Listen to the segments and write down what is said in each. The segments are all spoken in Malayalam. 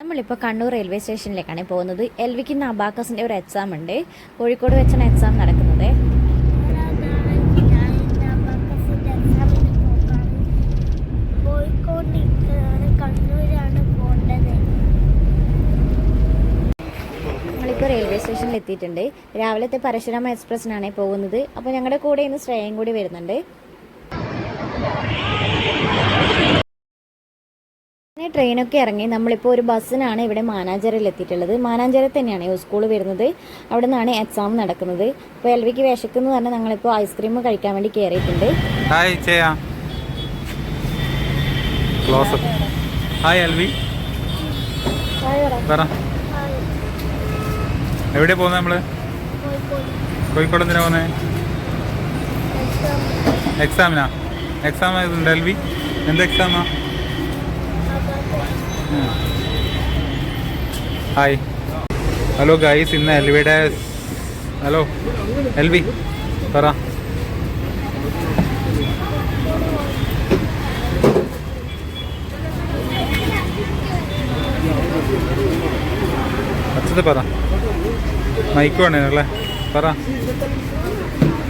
നമ്മളിപ്പോൾ കണ്ണൂർ റെയിൽവേ സ്റ്റേഷനിലേക്കാണ് പോകുന്നത്. എൽ വിക്ക് അബാക്കസിന്റെ ഒരു എക്സാം ഉണ്ട്. കോഴിക്കോട് വെച്ചാണ് എക്സാം നടക്കുന്നത്. നമ്മളിപ്പോൾ റെയിൽവേ സ്റ്റേഷനിൽ എത്തിയിട്ടുണ്ട്. രാവിലത്തെ പരശുരാമ എക്സ്പ്രസ്സിനാണ് പോകുന്നത്. അപ്പോൾ ഞങ്ങളുടെ കൂടെ ഇന്ന് ശ്രേയം കൂടി വരുന്നുണ്ട്. പിന്നെ ട്രെയിനൊക്കെ ഇറങ്ങി നമ്മളിപ്പോൾ ഒരു ബസ്സിനാണ് ഇവിടെ മാനാഞ്ചരയിൽ എത്തിയിട്ടുള്ളത് മാനാഞ്ചേരി തന്നെയാണ് ഈ സ്കൂൾ വരുന്നത്. അവിടെ നിന്നാണ് എക്സാം നടക്കുന്നത്. അപ്പോൾ എൽ വിക്ക് വിശക്കുന്നു പറഞ്ഞാൽ ഞങ്ങളിപ്പോൾ ഐസ്ക്രീം കഴിക്കാൻ വേണ്ടി കയറിയിട്ടുണ്ട് ഹായ് ചെയ്യാ ക്ലോസ് ഹായ് പറ. എവിടെയാ പോകുന്നത് നമ്മൾ? കോഴിക്കോട് എന്തിനാ പോകുന്നത് എക്സാമിനാ എക്സാം ആയതുണ്ട് എൽവി എന്ത് എക്സാമാ ഹായ്. ഹലോ ഗൈസ് ഇന്ന് എൽവിയുടെ ഹലോ എൽവി പറ. അച്ഛത് പറ. മൈക്ക് വേണല്ലേ പറ.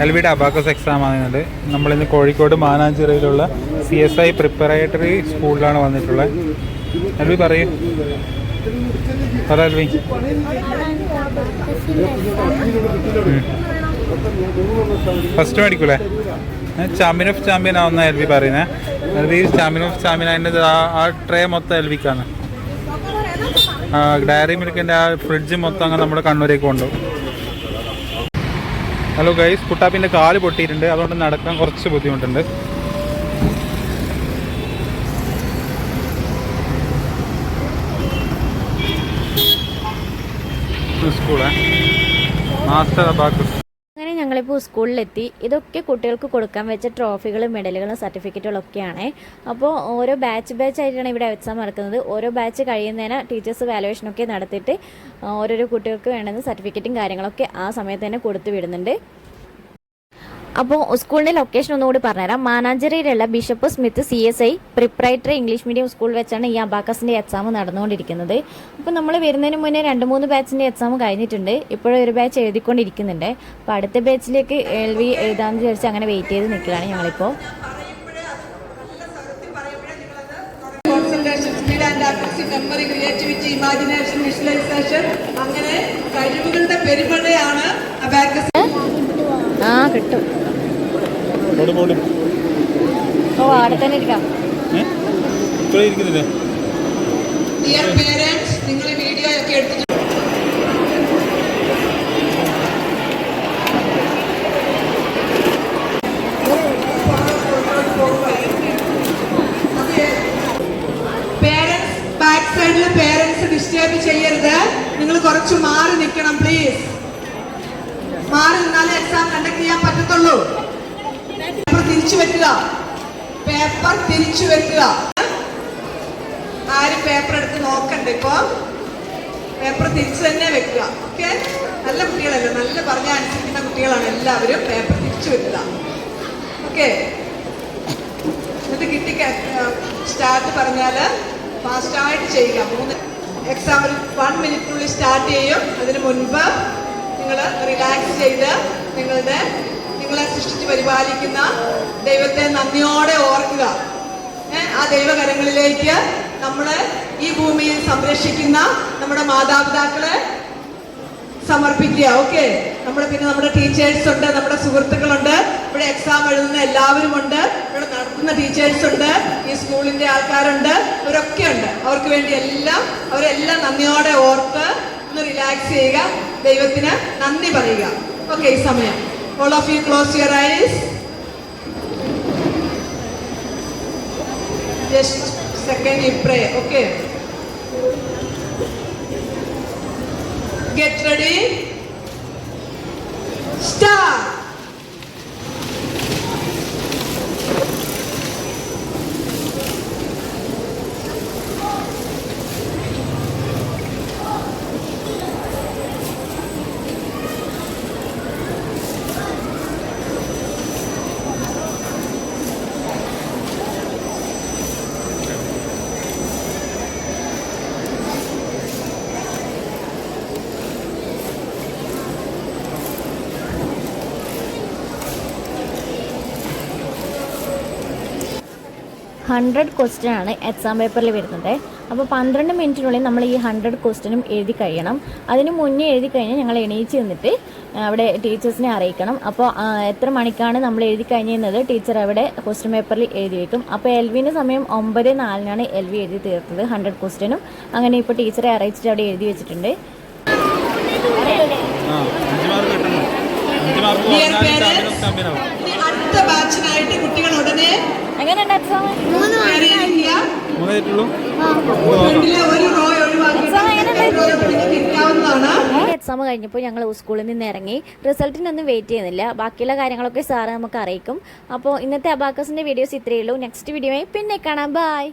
എൽവിയുടെ അബാക്കസ് എക്സാം ആകുന്നുണ്ട് നമ്മളിന്ന് കോഴിക്കോട് മാനാഞ്ചിറയിലുള്ള സി എസ് ഐ പ്രിപ്പറേറ്ററി സ്കൂളിലാണ് വന്നിട്ടുള്ളത്. എൽവി പറയൂ. പറ അൽവി ഫസ്റ്റ് മേടിക്കൂലേ ചാമ്പ്യൻ ഓഫ് ചാമ്പ്യൻ ആവുന്ന എൽവി പറയുന്നത് എൽവി ചാമ്പ്യൻ ഓഫ് ചാമ്പ്യൻ അതിന്റെ ആ ട്രേ മൊത്തം എൽവിക്കാണ് ഡയറി മിൽക്കിന്റെ ആ ഫ്രിഡ്ജ് മൊത്തം അങ്ങ് നമ്മുടെ കണ്ണൂരേക്ക് കൊണ്ടു ഹലോ ഗൈസ് കുട്ടാപ്പിന്റെ കാൽ പൊട്ടിയിട്ടുണ്ട്. അതുകൊണ്ട് നടക്കാൻ കുറച്ച് ബുദ്ധിമുട്ടുണ്ട്. മാസ്റ്റർ അങ്ങനെ ഞങ്ങളിപ്പോൾ സ്കൂളിലെത്തി. ഇതൊക്കെ കുട്ടികൾക്ക് കൊടുക്കാൻ വെച്ച ട്രോഫികളും മെഡലുകളും സർട്ടിഫിക്കറ്റുകളും ഒക്കെയാണ് അപ്പോൾ ഓരോ ബാച്ച് ബാച്ച് ആയിട്ടാണ് ഇവിടെ എക്സാം നടക്കുന്നത്. ഓരോ ബാച്ച് കഴിയുന്നതിന് ടീച്ചേഴ്സ് വാലുവേഷനൊക്കെ നടത്തിയിട്ട് ഓരോരോ കുട്ടികൾക്ക് വേണ്ടുന്ന സർട്ടിഫിക്കറ്റും കാര്യങ്ങളൊക്കെ ആ സമയത്ത് തന്നെ കൊടുത്തു വിടുന്നുണ്ട്. അപ്പോൾ സ്കൂളിന്റെ ലൊക്കേഷൻ ഒന്നുകൂടി പറഞ്ഞുതരാം. മാനാഞ്ചേരിയിലുള്ള bishop Smith C S I preparatory English medium school വെച്ചാണ് ഈ അബാക്കസിന്റെ എക്സാം നടന്നുകൊണ്ടിരിക്കുന്നത്. അപ്പോൾ നമ്മൾ വരുന്നതിന് മുന്നേ രണ്ട് മൂന്ന് ബാച്ചിന്റെ എക്സാം കഴിഞ്ഞിട്ടുണ്ട്. ഇപ്പോഴും ഒരു ബാച്ച് എഴുതിക്കൊണ്ടിരിക്കുന്നുണ്ട്. അപ്പോൾ അടുത്ത ബാച്ചിലേക്ക് എൽ വി എഴുതാമെന്ന് വിചാരിച്ച് അങ്ങനെ വെയിറ്റ് ചെയ്ത് നിൽക്കുകയാണ് ഞങ്ങളിപ്പോൾ മെമ്മറി ഇമാജിനേഷൻ അങ്ങനെ കഴിവുകളുടെ പെരുമഴയാണ് അബാക്കസ്. ആ കിട്ടും. ഓ അവിടെ തന്നെ ഇരിക്കാം. നിങ്ങൾ ഈ വീഡിയോ ഒക്കെ എടുത്തിട്ട് പേരൻസ് ബാക്ക് സൈഡിലെ പേരൻസ് ഡിസ്റ്റർബ് ചെയ്യരുത്. നിങ്ങൾ കുറച്ച് മാറി നിൽക്കണം പ്ലീസ് മാറി നിന്നാലേ എക്സാം കണ്ടക്ട് ചെയ്യാൻ പറ്റത്തുള്ളൂ. പേപ്പർ തിരിച്ചു വെക്കുക. പേപ്പർ തിരിച്ചു വെക്കുക. ആരും പേപ്പർ എടുത്ത് നോക്കണ്ട ഇപ്പൊ? പേപ്പർ തിരിച്ചു തന്നെ വെക്കുക. ഓക്കെ നല്ല കുട്ടികളല്ല? നല്ല പറഞ്ഞ അനുസരിക്കുന്ന കുട്ടികളാണ് എല്ലാവരും. പേപ്പർ തിരിച്ചു വെക്കുക. ഓക്കെ എന്നിട്ട് കിട്ടി സ്റ്റാർട്ട് പറഞ്ഞാൽ ഫാസ്റ്റായിട്ട് ചെയ്യുക. മൂന്ന് എക്സാം ഒരു വൺ മിനിറ്റിനുള്ളിൽ സ്റ്റാർട്ട് ചെയ്യും. അതിന് മുൻപ് നിങ്ങൾ റിലാക്സ് ചെയ്ത് നിങ്ങളുടെ നിങ്ങളെ സൃഷ്ടിച്ച് പരിപാലിക്കുന്ന ദൈവത്തെ നന്ദിയോടെ ഓർക്കുക. ആ ദൈവകരങ്ങളിലേക്ക് നമ്മൾ ഈ ഭൂമിയിൽ സംരക്ഷിക്കുന്ന നമ്മുടെ മാതാപിതാക്കളെ സമർപ്പിക്കുക ഓക്കെ? നമ്മുടെ പിന്നെ നമ്മുടെ ടീച്ചേഴ്സ് ഉണ്ട് നമ്മുടെ സുഹൃത്തുക്കളുണ്ട് ഇവിടെ എക്സാം എഴുതുന്ന എല്ലാവരും ഉണ്ട് ഇവിടെ നടത്തുന്ന ടീച്ചേഴ്സ് ഉണ്ട് ഈ സ്കൂളിന്റെ ആൾക്കാരുണ്ട് ഇവരൊക്കെ ഉണ്ട് അവർക്ക് വേണ്ടി എല്ലാം അവരെല്ലാം നന്ദിയോടെ ഓർത്ത് റിലാക്സ് ചെയ്യുക. ദൈവത്തിന് നന്ദി പറയുക. ഓക്കെ ഈ സമയം. All of you close your eyes just second you pray okay Get ready. Hundred question ആണ് എക്സാം പേപ്പറിൽ വരുന്നത്. അപ്പോൾ പന്ത്രണ്ട് മിനിറ്റിനുള്ളിൽ നമ്മൾ ഈ ഹൺഡ്രഡ് ക്വസ്റ്റ്യനും എഴുതി കഴിയണം. അതിന് മുന്നേ എഴുതി കഴിഞ്ഞാൽ ഞങ്ങൾ എണീച്ച് നിന്നിട്ട് അവിടെ ടീച്ചേഴ്സിനെ അറിയിക്കണം. അപ്പോൾ എത്ര മണിക്കാണ് നമ്മൾ എഴുതി കഴിഞ്ഞിരുന്നത്? ടീച്ചർ അവിടെ ക്വസ്റ്റ്യൻ പേപ്പറിൽ എഴുതി വെക്കും. അപ്പോൾ എൽ വിന്റെ സമയം ഒമ്പത് നാലിനാണ് എൽ വി എഴുതി തീർത്തത് ഹൺഡ്രഡ് ക്വസ്റ്റ്യനും അങ്ങനെ ഇപ്പോൾ ടീച്ചറെ അറിയിച്ചിട്ട് അവിടെ എഴുതി വെച്ചിട്ടുണ്ട്. അടുത്ത ബാച്ചിനായിട്ട് എങ്ങനെയുണ്ട് എക്സാം എക്സാം കഴിഞ്ഞപ്പോൾ ഞങ്ങൾ സ്കൂളിൽ നിന്ന് ഇറങ്ങി. റിസൾട്ടിനൊന്നും വെയിറ്റ് ചെയ്യുന്നില്ല. ബാക്കിയുള്ള കാര്യങ്ങളൊക്കെ സാറ് നമുക്ക് അറിയിക്കും. അപ്പോൾ ഇന്നത്തെ അബാക്കസിന്റെ വീഡിയോസ് ഇത്രയേ ഉള്ളൂ. നെക്സ്റ്റ് വീഡിയോയിൽ പിന്നെ കാണാം. ബൈ